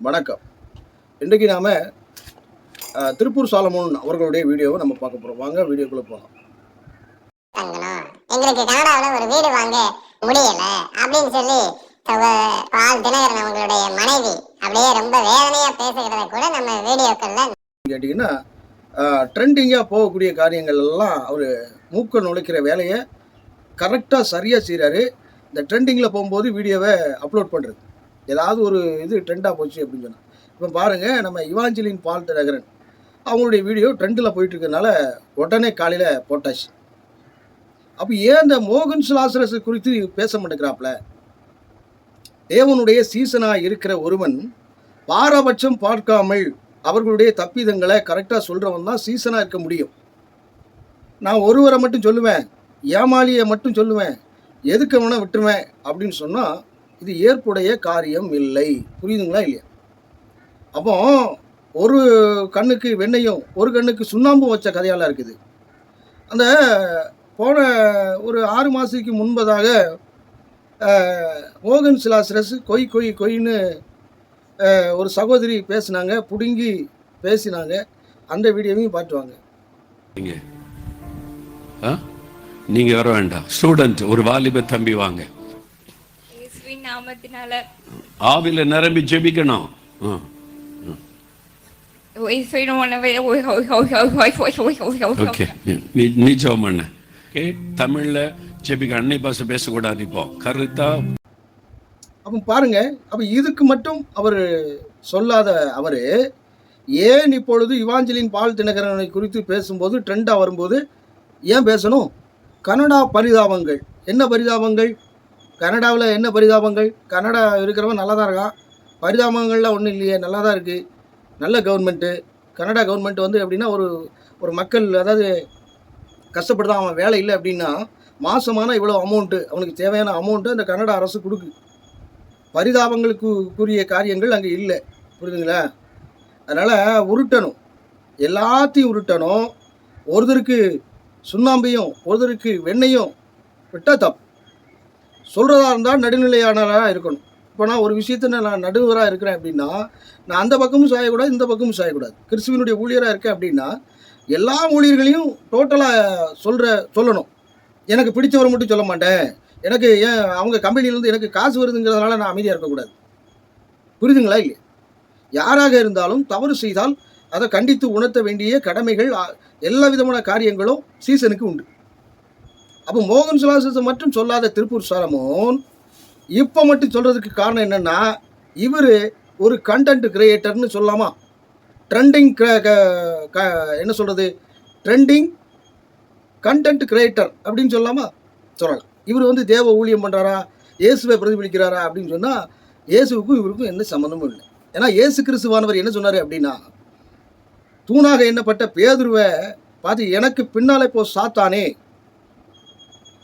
வணக்கம். இன்றைக்கு நாம் திருப்பூர் சாலமோன் அவர்களுடைய வீடியோவை நம்ம பார்க்க போகிறோம் வாங்க வீடியோக்குள்ளே போகலாம் எங்களுக்கு கனடாவில் ஒரு வீடு வாங்க முடியல. அப்படின்னு சொல்லி பால் தினகரன் அவங்களுடைய மனைவி அப்படியே ரொம்ப வேதனையா பேசுகிறத கூட நம்ம வீடியோக்கள்ல கேட்டிங்கன்னா ட்ரெண்டிங்காக போகக்கூடிய காரியங்கள் எல்லாம் அவர் மூக்க நுழைக்கிற வேலையை கரெக்டாக சரியாக செய்கிறாரு இந்த ட்ரெண்டிங்கில் போகும்போது வீடியோவை அப்லோட் பண்ணுறது ஏதாவது ஒரு இது ட்ரெண்டாக போச்சு அப்படின்னு சொன்னால் இப்போ பாருங்கள் நம்ம இவாஞ்சலின் பால் தினகரன் அவங்களுடைய வீடியோ ட்ரெண்டில் போயிட்டு உடனே காலையில் போட்டாச்சு. அப்போ ஏன் இந்த மோகன் சுலாசரஸ் குறித்து பேச மாட்டேங்கிறாப்புல? தேவனுடைய சீசனாக இருக்கிற ஒருவன் பாரபட்சம் பார்க்காமல் அவர்களுடைய தப்பிதங்களை கரெக்டாக சொல்கிறவன் தான் சீசனாக இருக்க முடியும். நான் ஒருவரை மட்டும் சொல்லுவேன் ஏமாளியை மட்டும் சொல்லுவேன் எதுக்கு வேணால் விட்டுருவேன் அப்படின்னு சொன்னால் இது ஏற்புடைய காரியம் இல்லை. புரியுதுங்களா இல்லையா? அப்போ ஒரு கண்ணுக்கு வெண்ணையும் ஒரு கண்ணுக்கு சுண்ணாம்பும் வச்ச கதையெல்லாம் இருக்குது. அந்த போன ஒரு ஆறு மாதத்துக்கு முன்பதாக மோகன் சிலாசிரஸ் கொய் கொய் கொய்ன்னு ஒரு சகோதரி பேசினாங்க பிடுங்கி பேசினாங்க. அந்த வீடியோவையும் பார்த்துவாங்க. நீங்கள் ஆ? வர வேண்டாம். ஸ்டூடெண்ட் ஒரு வாலிப தம்பி வாங்க. நாமத்தினால. ஆவில நிரம்பி ஜெபிக்கணும். நீ ஜெபம் பண்ண ஓகே. தமிழ்ல ஜெபிக்க அன்னை பாச பேசக்கூடாது இப்போ. கருத்தா? அப்போ பாருங்க. அப்போ இதுக்கு மட்டும் அவர் சொல்லாத அவர் ஏன் இப்பொழுது இவாஞ்சலின் பால் தினகரனை குறித்து பேசும்போது ட்ரெண்டாக வரும்போது ஏன் பேசணும்? கனடா பரிதாபங்கள். என்ன பரிதாபங்கள்? கனடாவில் என்ன பரிதாபங்கள்? கனடா இருக்கிறவன் நல்லா தான் இருக்கான். பரிதாபங்கள்லாம் ஒன்றும் இல்லையே நல்லா தான் இருக்குது நல்ல கவர்மெண்ட்டு கனடா கவர்மெண்ட் வந்து எப்படின்னா ஒரு ஒரு மக்கள் அதாவது கஷ்டப்படுதான் அவன் வேலை இல்லை அப்படின்னா மாதமான இவ்வளோ அமௌண்ட்டு அவனுக்கு தேவையான அமௌண்ட்டு அந்த கனடா அரசு கொடுக்கு. பரிதாபங்களுக்கு கூறிய காரியங்கள் அங்கே இல்லை. புரியுதுங்களா? அதனால் உருட்டணும். எல்லாத்தையும் உருட்டணும். ஒருத்தருக்கு சுண்ணாம்பையும் ஒருத்தருக்கு வெண்ணையும் விட்டால் தப்பு. சொல்கிறதா இருந்தால் நடுநிலையானராக இருக்கணும். இப்போ நான் ஒரு விஷயத்தை நான் நடுவராக இருக்கிறேன் அப்படின்னா நான் அந்த பக்கமும் சாயக்கூடாது இந்த பக்கமும் சாயக்கூடாது. கிறிஸ்துவனுடைய ஊழியராக இருக்கேன் அப்படின்னா எல்லா ஊழியர்களையும் டோட்டலாக சொல்கிற சொல்லணும். எனக்கு பிடிச்சவரை மட்டும் சொல்ல மாட்டேன். எனக்கு ஏன் அவங்க கம்பெனிலேருந்து எனக்கு காசு வருதுங்கிறதுனால நான் அமைதியாக இருக்கக்கூடாது. புரிதுங்களா இல்லையா? யாராக இருந்தாலும் தவறு செய்தால் அதை கண்டித்து உணர்த்த வேண்டிய கடமைகள் எல்லா விதமான காரியங்களும் சீசனுக்கு உண்டு. அப்போ மோகன் சுவாசத்தை மட்டும் சொல்லாத திருப்பூர் சாலமோன் இப்போ மட்டும் சொல்கிறதுக்கு காரணம் என்னென்னா இவர் ஒரு கண்டென்ட் கிரியேட்டர்னு சொல்லாமா ட்ரெண்டிங் என்ன சொல்கிறது ட்ரெண்டிங் கண்டென்ட் கிரியேட்டர் அப்படின்னு சொல்லலாமா? சொல்லலாம். இவர் வந்து தேவ ஊழியம் பண்ணுறாரா இயேசுவை பிரதிபலிக்கிறாரா அப்படின்னு சொன்னால் இயேசுவுக்கும் இவருக்கும் எந்த சம்மந்தமும் இல்லை. ஏன்னா இயேசு கிறிஸ்துவானவர் என்ன சொன்னார் அப்படின்னா தூணாக எண்ணப்பட்ட பேதுருவை பார்த்து எனக்கு பின்னாலே போ சாத்தானே!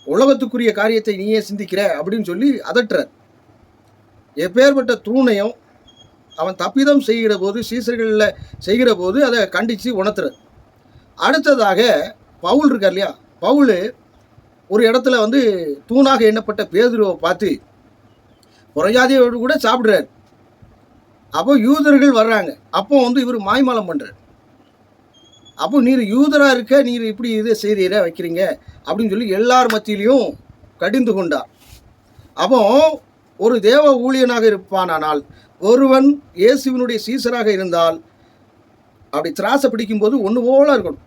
உலகத்துக்குரிய காரியத்தை நீயே சிந்திக்கிற அப்படின்னு சொல்லி அதட்டுறார். எப்பேற்பட்ட தூணையும் அவன் தப்பிதம் செய்கிற போது சீசர்களில் செய்கிற போது அதை கண்டித்து உணர்த்துறது அடுத்ததாக பவுல் இருக்கார் இல்லையா? பவுல் ஒரு இடத்துல வந்து தூணாக எண்ணப்பட்ட பேதுருவை பார்த்து குறையாதையோடு கூட சாப்பிட்றாரு. அப்போ யூதர்கள் வர்றாங்க. அப்போ வந்து இவர் மாய்மாலம் பண்ணுறார் அப்போ நீர் யூதராக இருக்க நீர் இப்படி இதை செய்கிறீர வைக்கிறீங்க அப்படின்னு சொல்லி எல்லார் மத்தியிலையும் கடிந்து கொண்டார் அப்போ ஒரு தேவ ஊழியனாக இருப்பானானால் ஒருவன் இயேசுவினுடைய சீசராக இருந்தால் அப்படி திராசை பிடிக்கும்போது ஒன்று போல இருக்கணும்.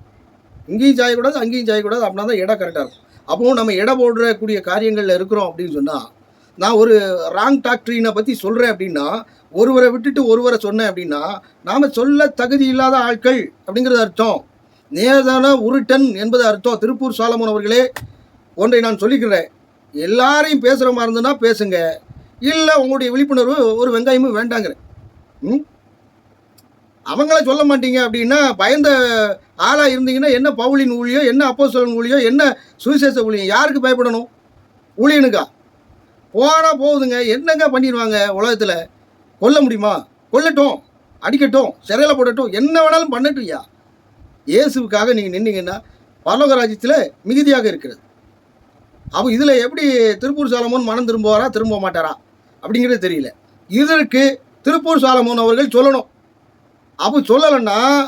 இங்கேயும் சாயக்கூடாது அங்கேயும் சாயக்கூடாது அப்படின்னா தான் இடம் கரெக்டாக இருக்கும். அப்போ நம்ம இடம் போடக்கூடிய காரியங்களில் இருக்கிறோம் அப்படின்னு சொன்னால் நான் ஒரு ராங் டாக்டரினை பற்றி சொல்கிறேன் அப்படின்னா ஒருவரை விட்டுட்டு ஒருவரை சொன்னேன் அப்படின்னா நாம் சொல்ல தகுதி இல்லாத ஆட்கள் அப்படிங்கிறது அர்த்தம். நேர்தான உருட்டன் என்பது அர்த்தம். திருப்பூர் சாலமோன் அவர்களே ஒன்றை நான் சொல்லிக்கிறேன். எல்லாரையும் பேசுகிற மாதிரி இருந்ததுன்னா பேசுங்க. இல்லை உங்களுடைய விழிப்புணர்வு ஒரு வெங்காயமும் வேண்டாங்கிறேன். ம்? அவங்கள சொல்ல மாட்டீங்க அப்படின்னா பயந்த ஆளாக இருந்தீங்கன்னா என்ன பவுளின் ஊழியோ என்ன அப்போஸ்தலன் ஊழியோ என்ன சுவிசேஷ ஊழியம் யாருக்கு பயப்படணும்? ஊழியனுக்கா? போனால் போகுதுங்க என்னங்க பண்ணிடுவாங்க உலகத்தில்? கொல்ல முடியுமா? கொல்லட்டும். அடிக்கட்டும். சிறையில் போடட்டும். என்ன வேணாலும் பண்ணட்டும்யா. இயேசுக்காக நீங்கள் நின்னீங்கன்னா பரலோக மிகுதியாக இருக்கிறது. அப்போ இதில் எப்படி திருப்பூர் சாலமோன் மனம் திரும்புவாரா? திரும்ப மாட்டாரா? அப்படிங்கிறது தெரியல. இதற்கு திருப்பூர் சாலமோன் அவர்கள் சொல்லணும். அப்போ சொல்லலைன்னா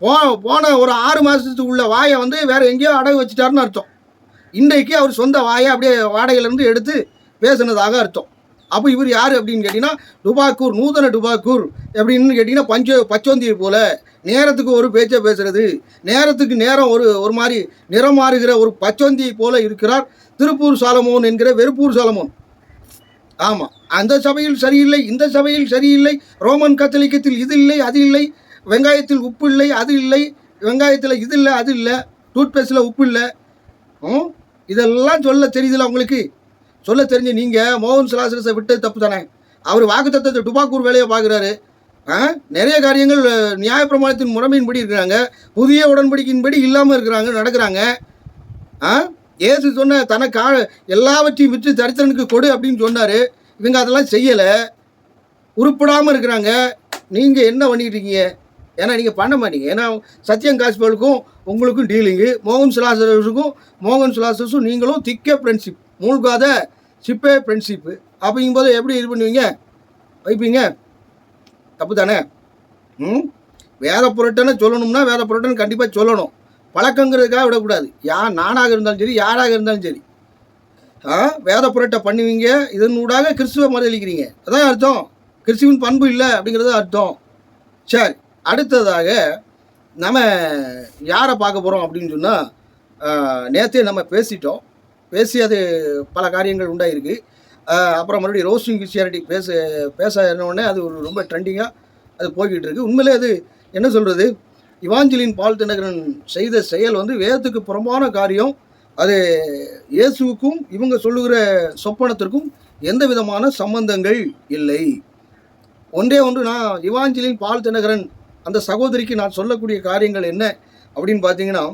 போ போன ஒரு ஆறு மாதத்துக்கு உள்ள வாயை வந்து வேறு எங்கேயோ அடகு வச்சுட்டாருன்னு அர்த்தம். இன்றைக்கு அவர் சொந்த வாயை அப்படியே வாடகையிலேருந்து எடுத்து பேசுனதாக அர்த்தம். அப்போ இவர் யார் அப்படின்னு கேட்டிங்கன்னா டுபாக்கூர் நூதன டுபாக்கூர் எப்படின்னு கேட்டிங்கன்னா பஞ்ச பச்சோந்தியை போல் நேரத்துக்கு ஒரு பேச்சை பேசுகிறது நேரத்துக்கு நேரம் ஒரு ஒரு மாதிரி நிறம் மாறுகிற ஒரு பச்சோந்தியை போல இருக்கிறார் திருப்பூர் சாலமோன் என்கிற வெறுப்பூர் சாலமோன். ஆமாம் அந்த சபையில் சரியில்லை இந்த சபையில் சரியில்லை ரோமன் கத்தலிக்கத்தில் இது இல்லை அது இல்லை வெங்காயத்தில் உப்பு இல்லை அது இல்லை வெங்காயத்தில் இது இல்லை அது இல்லை டூத்பேஸ்டில் உப்பு இல்லை. ம்? இதெல்லாம் சொல்ல தெரியுதுல்ல உங்களுக்கு? சொல்ல தெரிஞ்சு நீங்கள் மோகன் சுலாசரஸை விட்டு தப்பு தானே? அவர் வாக்குத்தத்தத்தை டுபாக்கூர் வேலையை பார்க்குறாரு ஆ? நிறைய காரியங்கள் நியாயப்பிரமாணத்தின் முறைமையின்படி இருக்கிறாங்க. புதிய உடன்படிக்கையின்படி இல்லாமல் இருக்கிறாங்க நடக்கிறாங்க. ஆ? ஏசு சொன்ன தனக்கு ஆ- எல்லாவற்றையும் விற்று தரித்திரனுக்கு கொடு அப்படின்னு சொன்னார். இவங்க அதெல்லாம் செய்யலை. உருப்படாமல் இருக்கிறாங்க. நீங்கள் என்ன பண்ணிக்கிட்டு இருக்கீங்க? ஏன்னா நீங்கள் பண்ண மாட்டீங்க. ஏன்னா சத்யம் காஸ்பலுக்கும் உங்களுக்கும் டீலிங்கு மோகன் சுலாசருக்கும் மோகன் சுலாசஸும் நீங்களும் திக்க ஃப்ரெண்ட்ஷிப் மூழ்காத சிப்பே ஃப்ரெண்ட்ஷிப்பு அப்படிங்கும்போது எப்படி இது பண்ணுவீங்க? வைப்பீங்க? தப்பு தானே ம்? வேத புரட்டன்னு சொல்லணும்னா வேத புரட்டன் கண்டிப்பாக சொல்லணும். பழக்கங்கிறதுக்காக விடக்கூடாது. யார் நானாக இருந்தாலும் சரி யாராக இருந்தாலும் சரி. ஆ? வேத புரட்டை பண்ணுவீங்க. இதன் ஊடாக கிறிஸ்துவ மறுதளிக்கிறீங்க அதான் அர்த்தம். கிறிஸ்துவின் பண்பு இல்லை அப்படிங்கிறது அர்த்தம். சரி. அடுத்ததாக நம்ம யாரை பார்க்க போகிறோம் அப்படின்னு சொன்னால் நேற்றே நம்ம பேசிட்டோம். பேசி அது பல காரியங்கள் உண்டாயிருக்கு. அப்புறம் மறுபடியும் ரோஸ்டிங் கிறிஸ்டியானிட்டி பேச பேச உடனே அது ஒரு ரொம்ப ட்ரெண்டிங்காக அது போய்கிட்டு இருக்குது உண்மையிலே அது என்ன சொல்கிறது இவாஞ்சலின் பால் தினகரன் செய்த செயல் வந்து வேதத்துக்கு புறம்பான காரியம். அது இயேசுவுக்கும் இவங்க சொல்லுகிற சொப்பனத்திற்கும் எந்த விதமான சம்பந்தங்கள் இல்லை. ஒன்றே ஒன்று நான் இவாஞ்சலின் பால் தினகரன் அந்த சகோதரிக்கு நான் சொல்லக்கூடிய காரியங்கள் என்ன அப்படின்னு பார்த்தீங்கன்னா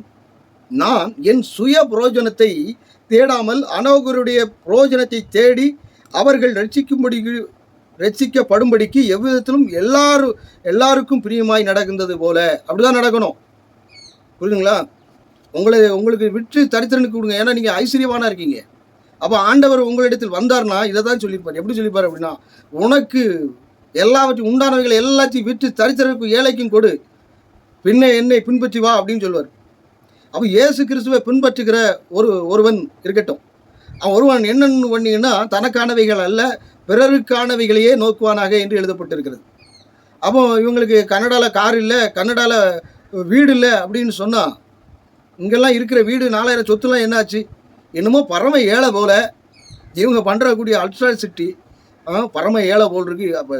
நான் என் சுய புரோஜனத்தை தேடாமல் அநோகருடைய புரோஜனத்தை தேடி அவர்கள் ரட்சிக்கும்படி ரட்சிக்கப்படும்படிக்கு எவ்விதத்திலும் எல்லாரும் எல்லாருக்கும் பிரியமாய் நடக்கின்றது போல. அப்படிதான் நடக்கணும். புரியுதுங்களா? உங்களை உங்களுக்கு விற்று தரித்திரனுக்கு கொடுங்க. ஏன்னா நீங்கள் ஐஸ்வர்யவானா இருக்கீங்க. அப்போ ஆண்டவர் உங்களிடத்தில் வந்தார்னா இதை தான் சொல்லியிருப்பார் எப்படி சொல்லியிருப்பார் அப்படின்னா உனக்கு எல்லாவற்றையும் உண்டானவைகளை எல்லாத்தையும் விற்று தரித்திரனுக்கு ஏழைக்கும் கொடு. பின்னே என்னை பின்பற்றி வா அப்படின்னு சொல்லுவார். அப்போ இயேசு கிறிஸ்துவை பின்பற்றுகிற ஒரு ஒருவன் இருக்கட்டும். அவன் ஒருவன் என்னென்னு பண்ணீங்கன்னா தனக்கானவைகள் அல்ல பிறருக்கானவைகளையே நோக்குவானாக என்று எழுதப்பட்டிருக்கிறது. அப்போ இவங்களுக்கு கன்னடாவில் கார் இல்லை கன்னடாவில் வீடு இல்லை அப்படின்னு சொன்னால் இங்கெல்லாம் இருக்கிற வீடு நாலாயிரம் சொத்துலாம் என்னாச்சு? என்னமோ பரம ஏழை போல. இவங்க பண்ணுறக்கூடிய அல்ட்ராசிட்டி பரம ஏழை போல் இருக்கு. அப்போ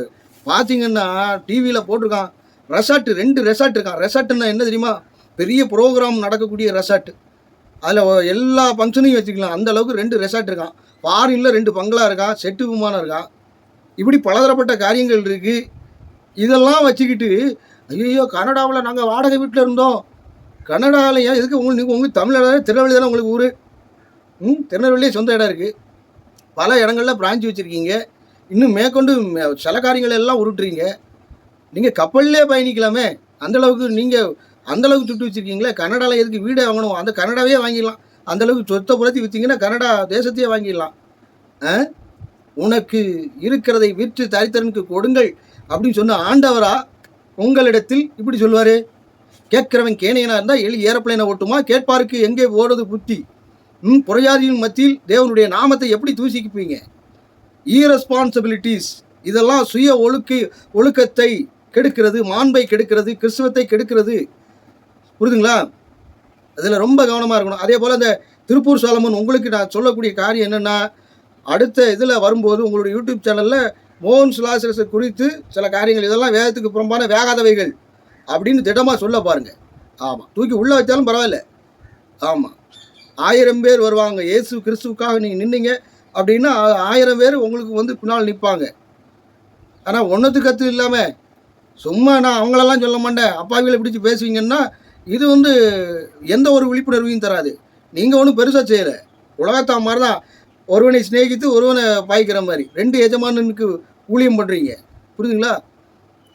பார்த்தீங்கன்னா டிவியில் போட்டிருக்கான். ரெசார்ட் ரெண்டு ரெசார்ட் இருக்கான். ரெசார்ட்னா என்ன தெரியுமா? பெரிய ப்ரோக்ராம் நடக்கக்கூடிய ரெசார்ட் அதில் எல்லா ஃபங்க்ஷனையும் வச்சுக்கலாம். அந்த அளவுக்கு ரெண்டு ரெசார்ட் இருக்கான். ஃபாரினில் ரெண்டு பங்களா இருக்கான். செட்டு விமானம் இருக்கான். இப்படி பலதரப்பட்ட காரியங்கள் இருக்குது இதெல்லாம் வச்சுக்கிட்டு ஐயோ கனடாவில் நாங்கள் வாடகை வீட்டில் இருந்தோம். கனடாவில் ஏன் எதுக்கு உங்களுக்கு நீங்கள் உங்களுக்கு தமிழ்நாடு திருநெல்வேலி தானே உங்களுக்கு ஊர்? ம் திருநெல்வேலியே சொந்த இடம் இருக்குது பல இடங்களில் பிரான்ச் வச்சுருக்கீங்க. இன்னும் மேற்கொண்டு சில காரியங்கள் எல்லாம் உருட்டுறீங்க. நீங்கள் கப்பல்லே பயணிக்கலாமே. அந்தளவுக்கு நீங்கள் அந்தளவுக்கு சுட்டு வச்சுருக்கீங்களே கனடாவில் எதுக்கு வீடே வாங்கணும்? அந்த கனடாவே வாங்கிடலாம். அந்தளவுக்கு சொத்தை புறத்தி விற்றீங்கன்னா கனடா தேசத்தையே வாங்கிடலாம். ஆ? உனக்கு இருக்கிறதை விற்று தரித்திரனுக்கு கொடுங்கள் அப்படின்னு சொன்ன ஆண்டவரா உங்களிடத்தில் இப்படி சொல்லுவார். கேட்கிறவன் கேனையனா இருந்தால் எலி ஏரோப்ளேனை ஓட்டுமா? கேட்பாருக்கு எங்கே ஓடுறது புத்தி? ம் புறையாதியின் மத்தியில் தேவனுடைய நாமத்தை எப்படி தூசிக்குப்பீங்க? ஈரெஸ்பான்சிபிலிட்டிஸ் இதெல்லாம் சுய ஒழுக்க ஒழுக்கத்தை கெடுக்கிறது மாண்பை கெடுக்கிறது கிறிஸ்துவத்தை கெடுக்கிறது. புரியுதுங்களா? அதில் ரொம்ப கவனமாக இருக்கணும். அதே போல் இந்த திருப்பூர் சாலமன் உங்களுக்கு நான் சொல்லக்கூடிய காரியம் என்னென்னா அடுத்த இதில் வரும்போது உங்களுடைய யூடியூப் சேனலில் மோகன் சுலாசரசை குறித்து சில காரியங்கள் இதெல்லாம் வேதத்துக்கு புறம்பான வேகாதவைகள் அப்படின்னு திடமாக சொல்ல பாருங்கள் ஆமாம் தூக்கி உள்ளே வச்சாலும் பரவாயில்ல. ஆமாம் ஆயிரம் பேர் வருவாங்க. இயேசு கிறிஸ்துவுக்காக நீங்கள் நின்னீங்க அப்படின்னா ஆயிரம் பேர் உங்களுக்கு வந்து பின்னால் நிற்பாங்க. ஆனால் ஒன்றுத்து கற்று இல்லாமல் சும்மா நான் அவங்களெல்லாம் சொல்ல மாட்டேன். அப்பாவிகளை பிடிச்சி பேசுவீங்கன்னா இது வந்து எந்த ஒரு விழிப்புணர்வையும் தராது. நீங்கள் ஒன்றும் பெருசாக செய்யலை. உலகத்தா மாதிரி தான் ஒருவனை சிநேகித்து ஒருவனை பாய்க்கிற மாதிரி. ரெண்டு எஜமானனுக்கு ஊழியம் பண்ணுறீங்க புரியுதுங்களா?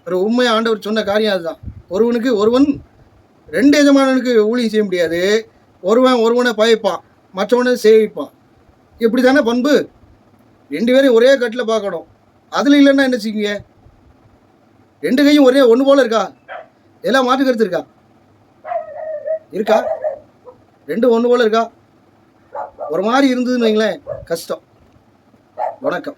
ஒரு உண்மை ஆண்டவர் சொன்ன காரியம் அதுதான். ஒருவனுக்கு ஒருவன் ரெண்டு எஜமானனுக்கு ஊழியம் செய்ய முடியாது. ஒருவன் ஒருவனை பாய்ப்பான் மற்றவனை சேவிப்பான். இப்படி தானே பண்பு? ரெண்டு பேரையும் ஒரே கட்டில் பார்க்கணும். அதில் இல்லைன்னா என்ன செய்யுங்க ரெண்டு கையும் ஒரே ஒன்று போல் இருக்கா? எல்லாம் மாற்று கருத்து இருக்கா? இருக்கா? ரெண்டு ஒன்று போல இருக்கா? ஒரு மாதிரி இருந்ததுன்னு வைங்களேன் கஷ்டம். வணக்கம்.